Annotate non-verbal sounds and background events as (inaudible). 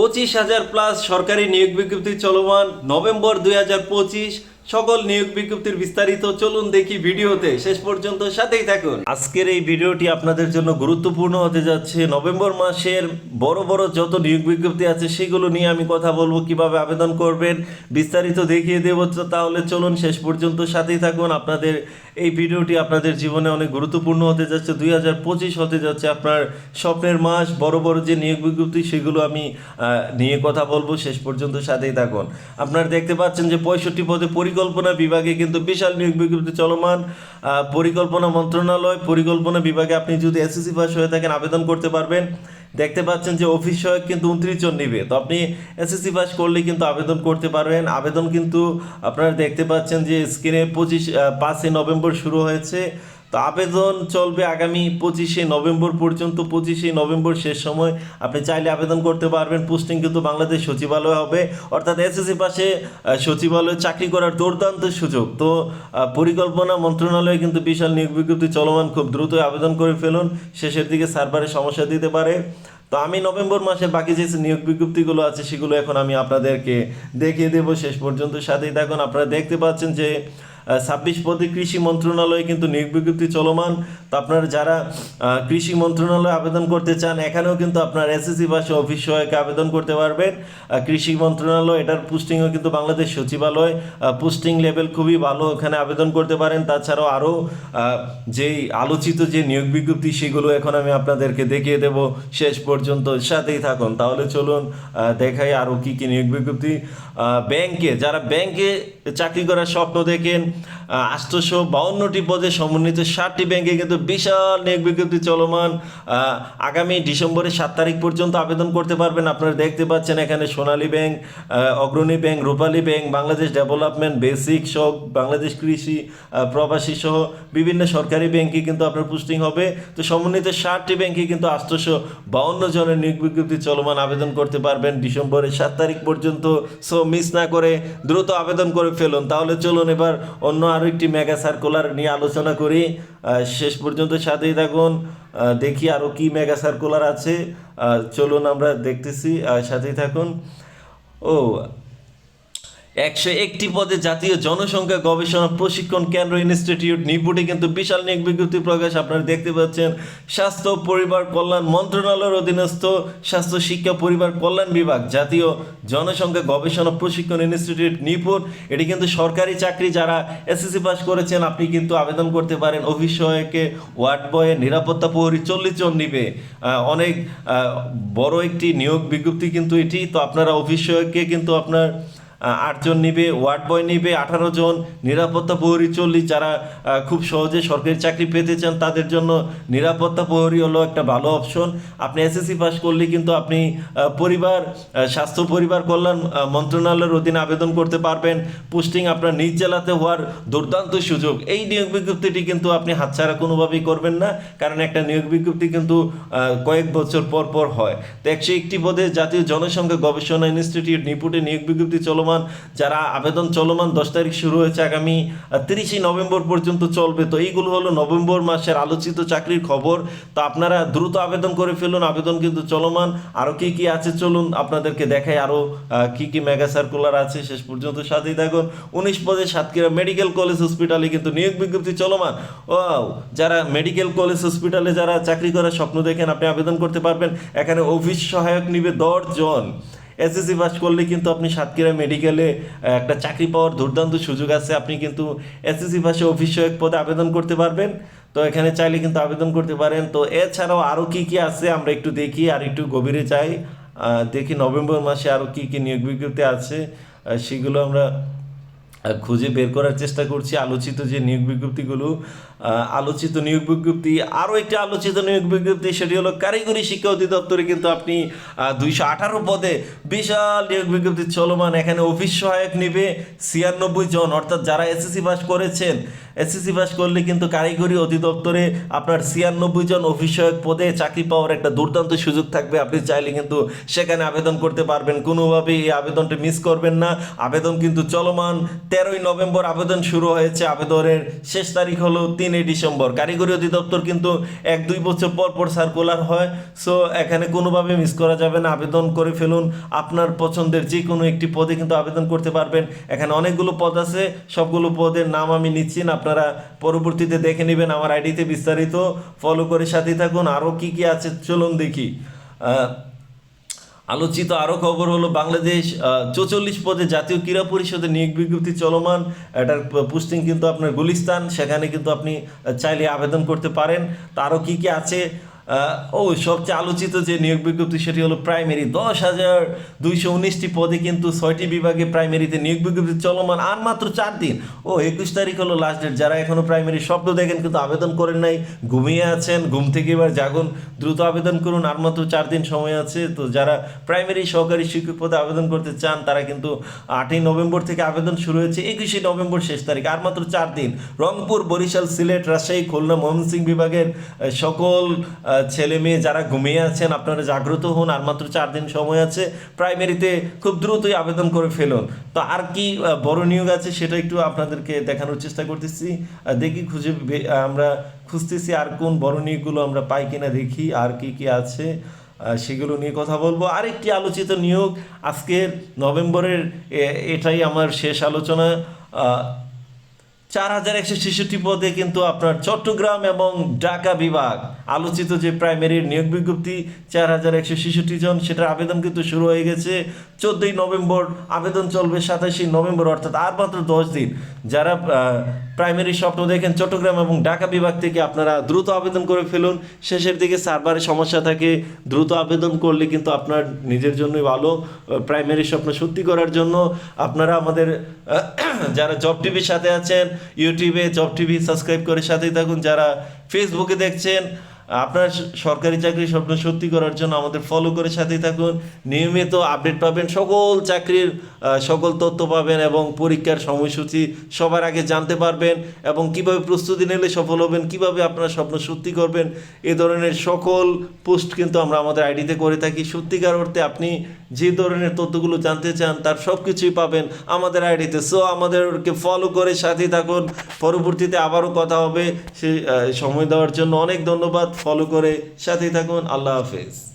পঁচিশ হাজার প্লাস সরকারি নিয়োগ বিজ্ঞপ্তি চলমান নভেম্বর দুই হাজার পঁচিশ। সকল নিয়োগ বিজ্ঞপ্তির বিস্তারিত চলুন দেখি ভিডিওতে। শেষ পর্যন্ত সাথেই থাকুন। আজকের এই ভিডিওটি আপনাদের জন্য গুরুত্বপূর্ণ হতে যাচ্ছে। নভেম্বর মাসের বড় বড় যত নিয়োগ বিজ্ঞপ্তি আছে, সেগুলো নিয়ে আমি কথা বলব, কীভাবে আবেদন করবেন, বিস্তারিত দেখিয়ে দেবো। তাহলে চলুন শেষ পর্যন্ত সাথেই থাকুন। আপনাদের এই ভিডিওটি আপনাদের জীবনে অনেক গুরুত্বপূর্ণ হতে যাচ্ছে। দুই হাজার পঁচিশ হতে যাচ্ছে আপনার স্বপ্নের মাস। বড় বড় যে নিয়োগ বিজ্ঞপ্তি, সেগুলো আমি নিয়ে কথা বলব। শেষ পর্যন্ত সাথেই থাকুন। আপনারা দেখতে পাচ্ছেন যে পঁয়ষট্টি পদে পরিকল্পনা বিভাগে কিন্তু বিশাল নিয়োগ বিজ্ঞপ্তি চলমান। পরিকল্পনা মন্ত্রণালয় পরিকল্পনা বিভাগে আপনি যদি এসএসসি পাস হয়ে থাকেন, আবেদন করতে পারবেন। দেখতে পাচ্ছেন যে অফিস সহায়ক কিন্তু উনত্রিশ জন নিবে। তো আপনি এসএসসি পাস করলে কিন্তু আবেদন করতে পারবেন। আবেদন কিন্তু আপনারা দেখতে পাচ্ছেন যে স্ক্রিনে পঁচিশ পাঁচই নভেম্বর শুরু হয়েছে। তো আবেদন চলবে আগামী পঁচিশে নভেম্বর পর্যন্ত। পঁচিশে নভেম্বর শেষ সময় আপনি চাইলে আবেদন করতে পারবেন। পোস্টিং কিন্তু বাংলাদেশ সচিবালয় হবে। অর্থাৎ এসএসসি পাশে সচিবালয়ে চাকরি করার দুর্দান্ত সুযোগ। তো পরিকল্পনা মন্ত্রণালয়ে কিন্তু বিশাল নিয়োগ বিজ্ঞপ্তি চলমান। খুব দ্রুত আবেদন করে ফেলুন। শেষের দিকে সার্ভারে সমস্যা দিতে পারে। তো আমি নভেম্বর মাসে বাকি যে নিয়োগ বিজ্ঞপ্তিগুলো আছে, সেগুলো এখন আমি আপনাদেরকে দেখিয়ে দেবো। শেষ পর্যন্ত সাথেই থাকুন। আপনারা দেখতে পাচ্ছেন যে ছাব্বিশ পদে কৃষি মন্ত্রণালয়ে কিন্তু নিয়োগ বিজ্ঞপ্তি চলমান। তো আপনারা যারা কৃষি মন্ত্রণালয়ে আবেদন করতে চান, এখানেও কিন্তু আপনার এসএসসি পাশে অফিস সহায়কে আবেদন করতে পারবেন। কৃষি মন্ত্রণালয়, এটার পোস্টিংও কিন্তু বাংলাদেশ সচিবালয় পোস্টিং লেভেল খুবই ভালো ওখানে আবেদন করতে পারেন। তাছাড়াও আরও যেই আলোচিত যে নিয়োগ বিজ্ঞপ্তি, সেগুলো এখন আমি আপনাদেরকে দেখিয়ে দেব। শেষ পর্যন্ত সাথেই থাকুন। তাহলে চলুন দেখাই আরও কী কী নিয়োগ বিজ্ঞপ্তি। ব্যাংকে, যারা ব্যাংকে চাকরি করার স্বপ্ন দেখেন আটশোশো বাউন্নটি পদে সমন্বিত ষাটটি ব্যাংকে কিন্তু বিশাল নিয়োগ বিজ্ঞপ্তি চলমান আগামী ডিসেম্বরের সাত তারিখ পর্যন্ত আবেদন করতে পারবেন। আপনারা দেখতে পাচ্ছেন এখানে Sonali bank Agrani bank, Rupali bank, Bangladesh development basic সহ বাংলাদেশ কৃষি প্রবাসী সহ বিভিন্ন সরকারি ব্যাংকে কিন্তু আপনার পোস্টিং হবে। তো সমন্বিত ষাটটি ব্যাংকে কিন্তু আটশোশো বাউন্ন জনের নিয়োগ বিজ্ঞপ্তি চলমান আবেদন করতে পারবেন ডিসেম্বরের সাত তারিখ পর্যন্ত। সো মিস না করে দ্রুত আবেদন করে ফেলুন। তাহলে চলুন এবার অন্য আরও একটি মেগা সার্কুলার নিয়ে আলোচনা করি। শেষ পর্যন্ত সাথেই থাকুন। দেখি আরও কি মেগা সার্কুলার আছে। চলুন আমরা দেখতেছি। সাথেই থাকুন। ও একশো একটি পদে জাতীয় জনসংখ্যা গবেষণা প্রশিক্ষণ কেন্দ্র ইনস্টিটিউট নিপুটে কিন্তু বিশাল নিয়োগ বিজ্ঞপ্তি প্রকাশ। আপনারা দেখতে পাচ্ছেন, স্বাস্থ্য, পরিবার কল্যাণ মন্ত্রণালয়ের অধীনস্থ স্বাস্থ্য শিক্ষা, পরিবার কল্যাণ বিভাগ, জাতীয় জনসংখ্যা গবেষণা প্রশিক্ষণ ইনস্টিটিউট নিপুট। এটি কিন্তু সরকারি চাকরি যারা এসএসসি পাস করেছেন, আপনি কিন্তু আবেদন করতে পারেন। সহায়কে ওয়ার্ড বয়ে নিরাপত্তা প্রহরী চল্লিশ জন নিবে। অনেক বড় একটি নিয়োগ বিজ্ঞপ্তি কিন্তু এটি। তো আপনারা সহায়ককে কিন্তু আপনার আটজন নিবে, ওয়ার্ড বয় নিবে, আঠারো জন, নিরাপত্তা প্রহরী চল্লিশ, যারা খুব সহজে সরকারি চাকরি পেতে চান, তাদের জন্য নিরাপত্তা প্রহরী হলো একটা ভালো অপশন আপনি এসএসসি পাস করলে কিন্তু আপনি পরিবার স্বাস্থ্য, পরিবার কল্যাণ মন্ত্রণালয়ের অধীনে আবেদন করতে পারবেন। পোস্টিং আপনার নিজ জেলাতে হওয়ার দুর্দান্ত সুযোগ। এই নিয়োগ বিজ্ঞপ্তিটি কিন্তু আপনি হাতছাড়া কোনোভাবেই করবেন না, কারণ একটা নিয়োগ বিজ্ঞপ্তি কিন্তু কয়েক বছর পর পর হয়। তো একশো একটি পদে জাতীয় জনসংখ্যা গবেষণা ইনস্টিটিউট নিপুটে নিয়োগ বিজ্ঞপ্তি চলমান যারা আবেদন চলমান, দশ তারিখ শুরু হয়েছে আগামী তিরিশে নভেম্বর পর্যন্ত চলবে। তো এইগুলো হলো নভেম্বর মাসের আলোচিত চাকরির খবর। তো আপনারা দ্রুত আবেদন করে ফেলুন, আবেদন কিন্তু চলমান। আরও কি কি আছে চলুন আপনাদেরকে দেখাই। আরও কি কি মেগা সার্কুলার আছে শেষ পর্যন্ত সাথেই থাকুন উনিশ পদে সাতক্ষীরা মেডিকেল কলেজ হসপিটালে কিন্তু নিয়োগ বিজ্ঞপ্তি চলমান। ও যারা মেডিকেল কলেজ হসপিটালে যারা চাকরি করার স্বপ্ন দেখেন, আপনি আবেদন করতে পারবেন। এখানে অফিস সহায়ক নিবে দশ জন এসএসসি পাস করলে কিন্তু আপনি সাতক্ষীরা মেডিকেলে একটা চাকরি পাওয়ার দুর্দান্ত সুযোগ আছে। আপনি কিন্তু এসএসসি পাশে অফিস সহায়ক পদে আবেদন করতে পারবেন। তো এখানে চাইলে কিন্তু আবেদন করতে পারেন। তো এছাড়াও আরও কী কী আছে আমরা একটু দেখি, আর একটু গভীরে যাই। দেখি নভেম্বর মাসে আরও কী কী নিয়োগ বিজ্ঞপ্তি আছে। সেগুলো আমরা খুঁজে বের করার চেষ্টা করছি। আলোচিত যে নিয়োগ বিজ্ঞপ্তিগুলো আলোচিত নিয়োগ বিজ্ঞপ্তি, আরও একটি আলোচিত নিয়োগ বিজ্ঞপ্তি, সেটি হলো কারিগরি শিক্ষা অধিদপ্তরে কিন্তু আপনি দুইশো আঠারো পদে বিশাল নিয়োগ বিজ্ঞপ্তি চলমান। এখানে অফিস সহায়ক নেবে ছিয়ানব্বই জন, অর্থাৎ যারা এসএসসি পাস করেছেন এসএসসি পাস করলে কিন্তু কারিগরি অধিদপ্তরে আপনার ছিয়ানব্বই জন অফিসয়ক পদে চাকরি পাওয়ার একটা দুর্দান্ত সুযোগ থাকবে। আপনি চাইলে কিন্তু সেখানে আবেদন করতে পারবেন। কোনোভাবেই এই আবেদনটা মিস করবেন না। আবেদন কিন্তু চলমান। তেরোই নভেম্বর আবেদন শুরু হয়েছে। আবেদনের শেষ তারিখ হলো তিনই ডিসেম্বর। কারিগরি অধিদপ্তর কিন্তু এক দুই বছর পর পর সার্কুলার হয়। সো এখানে কোনোভাবে মিস করা যাবে না। আবেদন করে ফেলুন। আপনার পছন্দের যে কোনো একটি পদে কিন্তু আবেদন করতে পারবেন। এখানে অনেকগুলো পদ আছে। সবগুলো পদের নাম আমি নিচ্ছি না। আপনারা পরবর্তীতে দেখে নেবেন আমার আইডিতে বিস্তারিত। ফলো করে সাথে থাকুন। আরও কি কি আছে চলুন দেখি। আলোচিত আরও খবর হলো বাংলাদেশ চৌচল্লিশ পদে জাতীয় ক্রীড়া পরিষদে নিয়োগ বিজ্ঞপ্তি চলমান। এটার পোস্টিং কিন্তু আপনার গুলিস্তান। সেখানে কিন্তু আপনি চাইলে আবেদন করতে পারেন। তারও কী কী আছে? ও, সবচেয়ে আলোচিত যে নিয়োগ বিজ্ঞপ্তি সেটি হলো প্রাইমারি দশ হাজার দুইশো উনিশটি পদে কিন্তু ছয়টি বিভাগে প্রাইমারিতে নিয়োগ বিজ্ঞপ্তি চলমান আর মাত্র চার দিন। ও, একুশ তারিখ হলো লাস্ট ডেট যারা এখনও প্রাইমারি স্বপ্ন দেখেন কিন্তু আবেদন করেন নাই, ঘুমিয়ে আছেন, ঘুম থেকে এবার জাগুন, দ্রুত আবেদন করুন। আর মাত্র চার দিন সময় আছে। তো যারা প্রাইমারি সহকারী শিক্ষক পদে আবেদন করতে চান, তারা কিন্তু আটই নভেম্বর থেকে আবেদন শুরু হয়েছে, একুশে নভেম্বর শেষ তারিখ, আর মাত্র চার দিন। রংপুর, বরিশাল, সিলেট, রাজশাহী, খুলনা, ময়মনসিংহ বিভাগের সকল ছেলে মেয়ে যারা ঘুমিয়ে আছেন, আপনারা জাগ্রত হন, আর মাত্র চার দিন সময় আছে প্রাইমারিতে খুব দ্রুতই আবেদন করে ফেলুন। তো আর কি বড় নিয়োগ আছে সেটা একটু আপনাদেরকে দেখানোর চেষ্টা করতেছি। দেখি খুঁজে আমরা খুঁজতেছি আর কোন বড় নিয়োগগুলো আমরা পাই কিনা দেখি, আর কি কি আছে সেগুলো নিয়ে কথা বলব। আরেকটি আলোচিত নিয়োগ আজকের নভেম্বরের এটাই আমার শেষ আলোচনা। চার হাজার একশো ছেষট্টি পদে কিন্তু আপনার চট্টগ্রাম এবং ঢাকা বিভাগ আলোচিত যে প্রাইমারির নিয়োগ বিজ্ঞপ্তি, চার হাজার একশো ছেষট্টি জন, সেটার আবেদন কিন্তু শুরু হয়ে গেছে। চোদ্দোই নভেম্বর আবেদন চলবে সাতাশে নভেম্বর, অর্থাৎ আর মাত্র দশ দিন। যারা প্রাইমারি স্বপ্ন দেখেন চট্টগ্রাম এবং ঢাকা বিভাগ থেকে আপনারা দ্রুত আবেদন করে ফেলুন। শেষের দিকে সার্ভারে সমস্যা থাকে, দ্রুত আবেদন করলে কিন্তু আপনার নিজের জন্যই ভালো প্রাইমারি স্বপ্ন সত্যি করার জন্য আপনারা আমাদের (clears throat) যারা জব টিভির সাথে আছেন, ইউটিউবে জব টিভি সাবস্ক্রাইব করে সাথেই থাকুন। যারা ফেসবুকে দেখছেন আপনার সরকারি চাকরির স্বপ্ন সত্যি করার জন্য আমাদের ফলো করে সাথে থাকুন। নিয়মিত আপডেট পাবেন, সকল চাকরির সকল তথ্য পাবেন এবং পরীক্ষার সময়সূচি সবার আগে জানতে পারবেন এবং কীভাবে প্রস্তুতি নিলে সফল হবেন, কীভাবে আপনার স্বপ্ন সত্যি করবেন, এ ধরনের সকল পোস্ট কিন্তু আমরা আমাদের আইডিতে করে থাকি। সত্যিকার অর্থে আপনি যে ধরনের তথ্যগুলো জানতে চান, তার সব কিছুই পাবেন আমাদের আইডিতে সো আমাদেরকে ফলো করে সাথে থাকুন। পরবর্তীতে আবারও কথা হবে। সে সময় দেওয়ার জন্য অনেক ধন্যবাদ। ফলো করে সাথে থাকুন আল্লাহ হাফেজ।